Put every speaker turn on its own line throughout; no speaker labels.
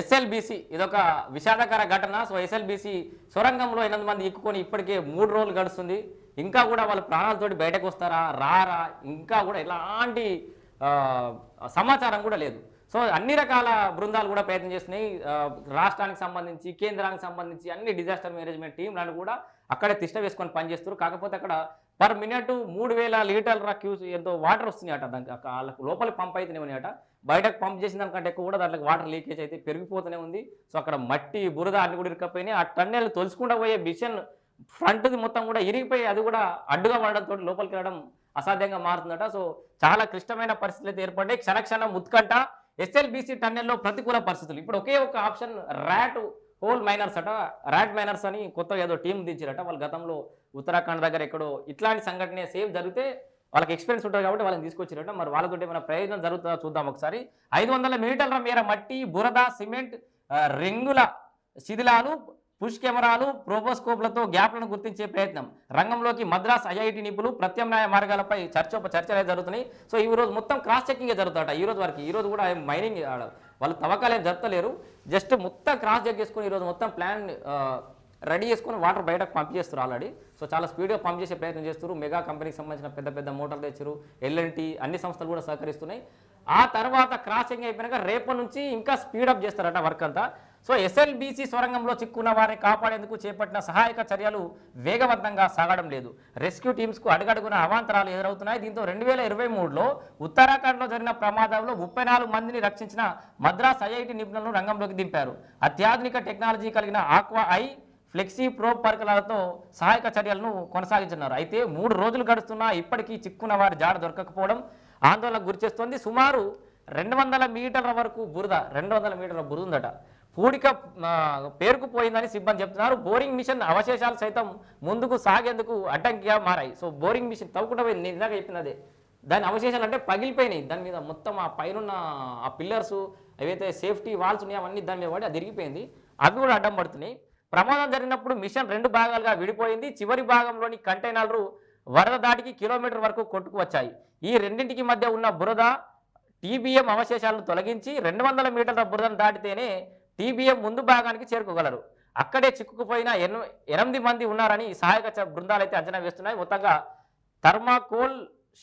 SLBC ఇదొక విషాదకర ఘటన. So SLBC సొరంగంలో ఎనిమిది మంది ఎక్కుకొని ఇప్పటికే మూడు రోజులు గడుస్తుంది. ఇంకా కూడా వాళ్ళ ప్రాణాలతోటి బయటకు వస్తారా రారా? ఇంకా కూడా ఎలాంటి సమాచారం కూడా లేదు. సో అన్ని రకాల బృందాలు కూడా ప్రయత్నం చేస్తున్నాయి. రాష్ట్రానికి సంబంధించి కేంద్రానికి సంబంధించి అన్ని డిజాస్టర్ మేనేజ్మెంట్ టీంలను కూడా అక్కడే తిష్ట వేసుకొని పనిచేస్తారు కాకపోతే అక్కడ పర్ మినిట్ మూడు వేల లీటర్ల క్యూస్ ఎంతో వాటర్ వస్తున్నాయట. దానికి వాళ్ళకు లోపలికి పంప్ అయితేనే అట బయటకు పంప్ చేసిన దానికంటే ఎక్కువ కూడా దాంట్లో వాటర్ లీకేజ్ అయితే పెరిగిపోతూనే ఉంది. సో అక్కడ మట్టి బురద అన్ని కూడా ఇరుకపోయినాయి ఆ టన్నెల్ తొలుచుకుండా పోయే మిషన్ ఫ్రంట్ది మొత్తం కూడా ఇరిగిపోయి అది కూడా అడ్డుగా పడడంతో లోపలికి వెళ్ళడం అసాధ్యంగా మారుతుందట. సో చాలా క్లిష్టమైన పరిస్థితులు అయితే ఏర్పడ్డాయి. క్షణక్షణం ఉత్కంఠ ఎస్ఎల్బిసి టన్నెల్లో ప్రతికూల పరిస్థితులు. ఇప్పుడు ఒకే ఒక ఆప్షన్ ర్యాట్ హోల్ మైనర్స్ అట ర్యాట్ మైనర్స్ అని కొత్తగా ఏదో టీం దించారట. వాళ్ళు గతంలో ఉత్తరాఖండ్ దగ్గర ఎక్కడో ఇట్లాంటి సంఘటన సేమ్ జరిగితే వాళ్ళకి ఎక్స్పీరియన్స్ ఉంటుంది కాబట్టి వాళ్ళని తీసుకొచ్చిరట. మరి వాళ్ళతో ఏమైనా ప్రయోజనం జరుగుతుందో చూద్దాం ఒకసారి. ఐదు వందల మీటర్ల మేర మట్టి బురద సిమెంట్ రింగుల శిథిలాలు పుష్ కెమెరాలు ప్రోబోస్కోప్లతో గ్యాప్లను గుర్తించే ప్రయత్నం. రంగంలోకి మద్రాస్ ఐఐటి నిపుణులు ప్రత్యామ్నాయ మార్గాలపై చర్చ చర్చలు అయితే జరుగుతున్నాయి. సో ఈ రోజు మొత్తం క్రాస్ చెకింగ్ జరుగుతాట ఈ రోజు వరకు ఈ రోజు కూడా మైనింగ్ ఆడ వాళ్ళు తవ్వకాలు ఏం జరపలేరు జస్ట్ మొత్తం క్రాస్ చెక్ చేసుకుని ఈరోజు మొత్తం ప్లాన్ రెడీ చేసుకుని వాటర్ బయటకు పంప్ చేస్తారు ఆల్రెడీ. సో చాలా స్పీడ్గా పంప్ చేసే ప్రయత్నం చేస్తారు మెగా కంపెనీకి సంబంధించిన పెద్ద పెద్ద మోటార్లు తెచ్చారు ఎల్ఎన్టీ అన్ని సంస్థలు కూడా సహకరిస్తున్నాయి. ఆ తర్వాత క్రాసింగ్ అయిపోయినాక రేపటి నుంచి ఇంకా స్పీడప్ చేస్తారట వర్క్ అంతా. సో ఎస్ఎల్బీసీ సొరంగంలో చిక్కున్న వారిని కాపాడేందుకు చేపట్టిన సహాయక చర్యలు వేగవంతంగా సాగడం లేదు. రెస్క్యూ టీమ్స్కు అడుగడుగున అవాంతరాలు ఎదురవుతున్నాయి. దీంతో రెండు వేల ఇరవై మూడులో ఉత్తరాఖండ్లో జరిగిన ప్రమాదంలో ముప్పై నాలుగు మందిని రక్షించిన మద్రాస్ ఐఐటి నిపుణులను రంగంలోకి దింపారు. అత్యాధునిక టెక్నాలజీ కలిగిన ఆక్వా ఐ ఫ్లెక్సీ ప్రో పరికరాలతో సహాయక చర్యలను కొనసాగించున్నారు అయితే మూడు రోజులు గడుస్తున్నా ఇప్పటికీ చిక్కున్న వారి జాడ దొరకకపోవడం ఆందోళనకు గురిచేస్తోంది. సుమారు రెండు వందల మీటర్ల వరకు బురద రెండు వందల మీటర్ల బురద ఉందట. పూడిక పేరుకుపోయిందని సిబ్బంది చెప్తున్నారు. బోరింగ్ మిషన్ అవశేషాలు సైతం ముందుకు సాగేందుకు అడ్డంకిగా మారాయి. సో బోరింగ్ మిషన్ తవ్వకుండా పోయింది. నేను ఇందాక చెప్పిన దాని అవశేషాలు అంటే పగిలిపోయినాయి. దాని మీద మొత్తం ఆ పైన ఆ పిల్లర్స్ ఏవైతే సేఫ్టీ వాల్స్ ఉన్నాయో అవన్నీ దాని మీద పడి అది ఇరిగిపోయింది అవి కూడా అడ్డం పడుతున్నాయి. ప్రమాదం జరిగినప్పుడు మిషన్ రెండు భాగాలుగా విడిపోయింది. చివరి భాగంలోని కంటైనర్లు వరద దాటికి కిలోమీటర్ వరకు కొట్టుకు వచ్చాయి. ఈ రెండింటికి మధ్య ఉన్న బురద టీబీఎం అవశేషాలను తొలగించి రెండు వందల మీటర్ల బురదను దాటితేనే టీబీఎం ముందు భాగానికి చేరుకోగలరు. అక్కడే చిక్కుకుపోయిన ఎనిమిది మంది ఉన్నారని సహాయక చ- బృందాలు అయితే అంచనా వేస్తున్నాయి. మొత్తంగా థర్మాకోల్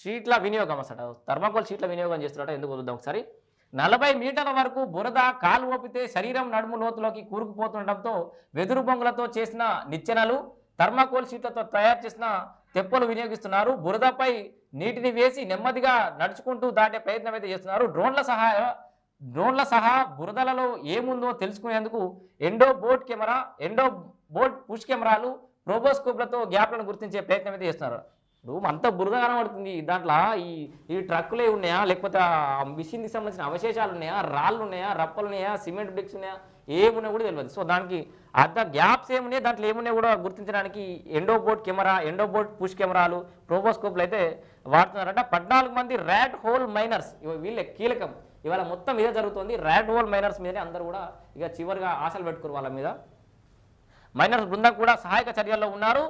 షీట్ల వినియోగం అసలు. థర్మాకోల్ షీట్ల వినియోగం చేస్తున్నారట ఎందుకు చూద్దాం ఒకసారి? నలభై మీటర్ల వరకు బురద కాలు ఓపితే శరీరం నడుము లోతులోకి కూరుకుపోతుండటంతో వెదురు బొంగులతో చేసిన నిచ్చెనలు థర్మాకోల్ షీట్లతో తయారు చేసిన తెప్పలు వినియోగిస్తున్నారు. బురదపై నీటిని వేసి నెమ్మదిగా నడుచుకుంటూ దాటే ప్రయత్నం అయితే చేస్తున్నారు. డ్రోన్ల సహాయ డ్రోన్ల సహా బురదలలో ఏముందో తెలుసుకునేందుకు endo boat camera endo boat push కెమెరాలు ప్రోబోస్కోప్లతో గ్యాప్లను గుర్తించే ప్రయత్నం అయితే చేస్తున్నారు. ఇప్పుడు అంత బురద కనబడుతుంది. దాంట్లో ఈ ఈ ట్రక్కులే ఉన్నాయా? లేకపోతే ఆ మిషన్కి సంబంధించిన అవశేషాలు ఉన్నాయా? రాళ్ళు ఉన్నాయా? రప్పలు ఉన్నాయా? సిమెంట్ బ్రిక్స్ ఉన్నాయా? ఏమున్నాయో కూడా తెలియదు సో దానికి అర్ధ గ్యాప్స్ ఏమున్నాయి? దాంట్లో ఏమున్నాయో కూడా గుర్తించడానికి ఎండోబోట్ కెమెరా ఎండోబోట్ పుష్ కెమెరాలు ప్రోబోస్కోప్లు అయితే వాడుతున్నారట. పద్నాలుగు మంది ర్యాట్ హోల్ మైనర్స్. వీళ్ళే కీలకం. ఇవాళ మొత్తం ఇదే జరుగుతుంది. ర్యాట్ హోల్ మైనర్స్ మీదనే అందరూ కూడా ఇక చివరిగా ఆశలు పెట్టుకురు వాళ్ళ మీద. మైనర్స్ బృందం కూడా సహాయక చర్యల్లో ఉన్నారు.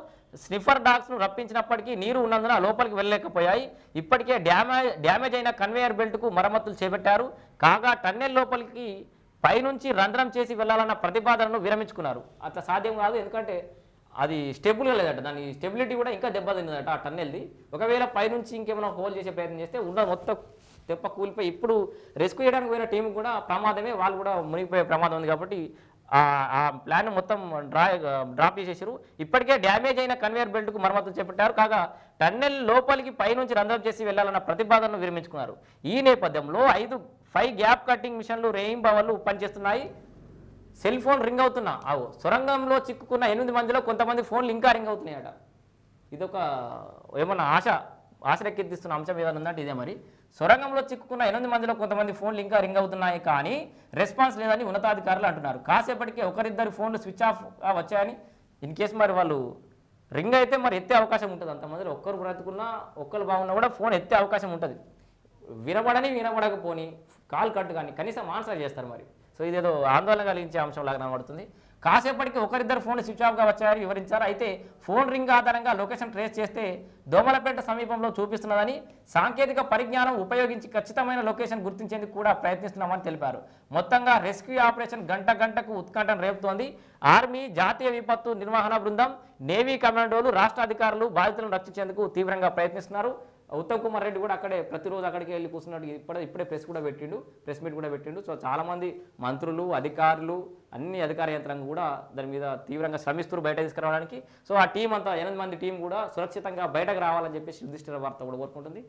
స్నిఫర్ డాగ్స్ను రప్పించినప్పటికీ నీరు ఉన్నందున లోపలికి వెళ్ళలేకపోయాయి. ఇప్పటికే డ్యామేజ్ డ్యామేజ్ అయిన కన్వేయర్ బెల్ట్కు మరమ్మతులు చేపట్టారు. కాగా టన్నెల్ లోపలికి పైనుంచి రంధ్రం చేసి వెళ్ళాలన్న ప్రతిపాదనను విరమించుకున్నారు. అట్లా సాధ్యం కాదు. ఎందుకంటే అది స్టెబుల్గా లేదట. దాని స్టెబిలిటీ కూడా ఇంకా దెబ్బతిందట ఆ టన్నెల్ది. ఒకవేళ పైనుంచి ఇంకేమైనా హోల్ చేసే ప్రయత్నం చేస్తే ఉన్న మొత్తం దెబ్బ కూలిపోయి ఇప్పుడు రెస్క్యూ చేయడానికి పోయిన టీం కూడా ప్రమాదమే వాళ్ళు కూడా మునిగిపోయే ప్రమాదం ఉంది కాబట్టి ఆ- ప్లాన్ మొత్తం డ్రా డ్రాప్ చేసేసారు ఇప్పటికే డ్యామేజ్ అయిన కన్వేయర్ బెల్ట్కు మరమ్మతులు చేపట్టారు. కాగా టన్నెల్ లోపలికి పైనుంచి రంధ్రం చేసి వెళ్ళాలన్న ప్రతిపాదనను విరమించుకున్నారు. ఈ నేపథ్యంలో ఐదు ఫైవ్ గ్యాప్ కటింగ్ మిషన్లు రెయింబవళ్ళు పనిచేస్తున్నాయి. సెల్ ఫోన్ రింగ్ అవుతున్నా. అవు సొరంగంలో చిక్కుకున్న ఎనిమిది మందిలో కొంతమంది ఫోన్లు ఇంకా రింగ్ అవుతున్నాయట. ఇదొక ఏమన్నా ఆశ ఆశ అంశం ఏదైనా ఉందంటే ఇదే మరి. సొరంగంలో చిక్కుకున్న ఎనిమిది మందిలో కొంతమంది ఫోన్లు ఇంకా రింగ్ అవుతున్నాయి కానీ రెస్పాన్స్ లేదని ఉన్నతాధికారులు అంటున్నారు. కాసేపటికే ఒకరిద్దరు ఫోన్లు స్విచ్ ఆఫ్ వచ్చాయని ఇన్ కేసు మరి వాళ్ళు రింగ్ అయితే మరి ఎత్తే అవకాశం ఉంటుంది. అంతమందిలో ఒక్కరు బ్రతుకున్నా ఒక్కరు బాగున్నా కూడా ఫోన్ ఎత్తే అవకాశం ఉంటుంది. వినబడని వినబడకపోని కాల్ కట్టు కానీ కనీసం ఆన్సర్ చేస్తారు మరి. సో ఇదేదో ఆందోళన కలిగించే అంశం లాగా కనబడుతుంది. కాసేపటికి ఒకరిద్దరు ఫోన్ స్విచ్ ఆఫ్గా వచ్చారని వివరించారు. అయితే ఫోన్ రింగ్ ఆధారంగా లొకేషన్ ట్రేస్ చేస్తే దోమలపేట సమీపంలో చూపిస్తున్నదని సాంకేతిక పరిజ్ఞానం ఉపయోగించి ఖచ్చితమైన లొకేషన్ గుర్తించేందుకు కూడా ప్రయత్నిస్తున్నామని తెలిపారు. మొత్తంగా రెస్క్యూ ఆపరేషన్ గంట గంటకు ఉత్కంఠం రేపుతోంది. ఆర్మీ జాతీయ విపత్తు నిర్వహణ బృందం నేవీ కమాండోలు రాష్ట్ర అధికారులు బాధితులను రక్షించేందుకు తీవ్రంగా ప్రయత్నిస్తున్నారు. ఉత్తమ్ కుమార్ రెడ్డి కూడా అక్కడే ప్రతిరోజు అక్కడికి వెళ్ళి కూర్చున్నాడు ఇప్పుడే ఇప్పుడే ప్రెస్ కూడా పెట్టిండు ప్రెస్ మీట్ కూడా పెట్టిండు. సో చాలామంది మంత్రులు అధికారులు అన్ని అధికార యంత్రాంగం కూడా దాని మీద తీవ్రంగా శ్రమిస్తూ బయట తీసుకురావడానికి. సో ఆ టీం అంతా ఎనిమిది మంది టీం కూడా సురక్షితంగా బయటకు రావాలని చెప్పేసి యుధిష్ఠిర వార్త కూడా కోరుకుంటుంది.